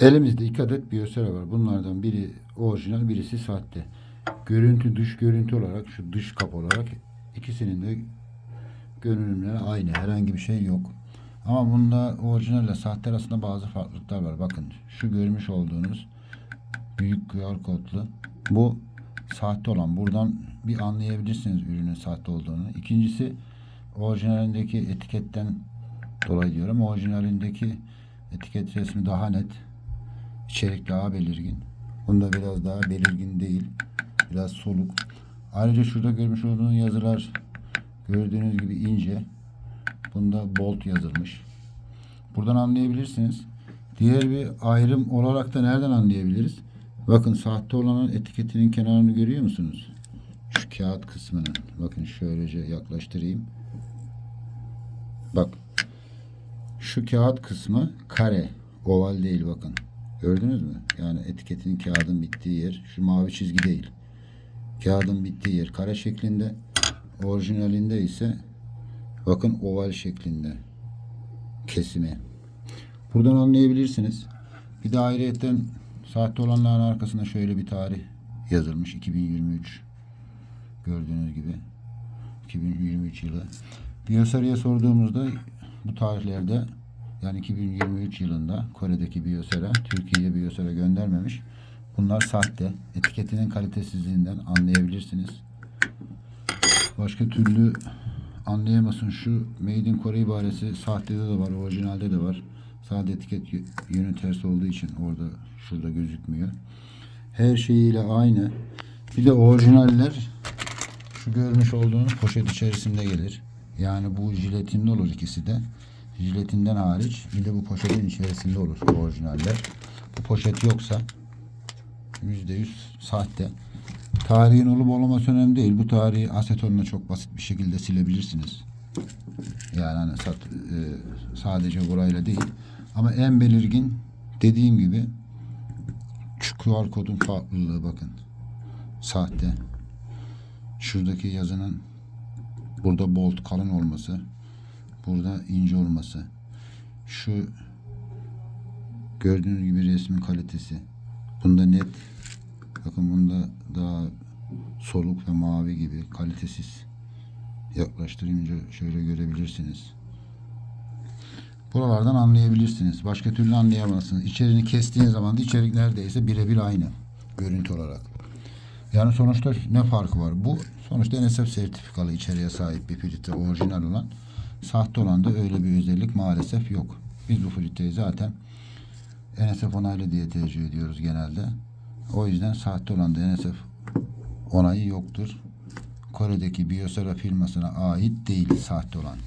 Elimizde iki adet biyosera var. Bunlardan biri orijinal, birisi sahte. Görüntü, dış görüntü olarak, şu dış kap olarak ikisinin de görünümleri aynı. Herhangi bir şey yok. Ama bunda orijinalle sahte arasında bazı farklılıklar var. Bakın şu görmüş olduğunuz büyük QR kodlu. Bu sahte olan. Buradan bir anlayabilirsiniz ürünün sahte olduğunu. İkincisi orijinalindeki etiketten dolayı diyorum. Orijinalindeki etiket resmi daha net. İçerik daha belirgin. Bunda biraz daha belirgin değil. Biraz soluk. Ayrıca şurada görmüş olduğunuz yazılar gördüğünüz gibi ince. Bunda bold yazılmış. Buradan anlayabilirsiniz. Diğer bir ayrım olarak da nereden anlayabiliriz? Bakın sahte olanın etiketinin kenarını görüyor musunuz? Şu kağıt kısmını. Bakın şöylece yaklaştırayım. Bak. Şu kağıt kısmı kare. Oval değil bakın. Gördünüz mü? Yani etiketin kağıdın bittiği yer. Şu mavi çizgi değil. Kağıdın bittiği yer kare şeklinde. Orijinalinde ise bakın oval şeklinde. Kesimi. Buradan anlayabilirsiniz. Bir de ayrıyetten sahte olanların arkasında şöyle bir tarih yazılmış. 2023 gördüğünüz gibi. 2023 yılı. Biyosarı'ya sorduğumuzda bu tarihlerde yani 2023 yılında Kore'deki Biyosera Türkiye'ye Biyosera göndermemiş. Bunlar sahte. Etiketinin kalitesizliğinden anlayabilirsiniz. Başka türlü anlayamasın şu Made in Kore ibaresi sahtede de var, orijinalde de var. Sadece etiket yönü ters olduğu için orada şurada gözükmüyor. Her şeyiyle aynı. Bir de orijinaller şu görmüş olduğunuz poşet içerisinde gelir. Yani bu jiletinde olur ikisi de. Jiletinden hariç bir de bu poşetin içerisinde olur orijinaller. Bu poşet yoksa %100 sahte. Tarihin olup olmaması önemli değil. Bu tarihi asetonla çok basit bir şekilde silebilirsiniz. Yani hani sat, e, sadece burayla değil. Ama en belirgin dediğim gibi şu QR kodun farklılığı bakın. Sahte. Şuradaki yazının burada bold kalın olması. Burada ince olması. Şu gördüğünüz gibi resmin kalitesi. Bunda net. Bakın bunda daha soluk ve mavi gibi kalitesiz. Yaklaştırınca şöyle görebilirsiniz. Buralardan anlayabilirsiniz. Başka türlü anlayamazsınız. İçeriğini kestiğin zaman da içerik neredeyse birebir aynı. Görüntü olarak. Yani sonuçta ne farkı var? Bu sonuçta NSF sertifikalı içeriğe sahip bir filtre orijinal olan. Sahte olan da öyle bir özellik maalesef yok. Biz bu filtreyi zaten NSF onaylı diye tercih ediyoruz genelde. O yüzden sahte olan da NSF onayı yoktur. Kore'deki Biosera firmasına ait değil sahte olan.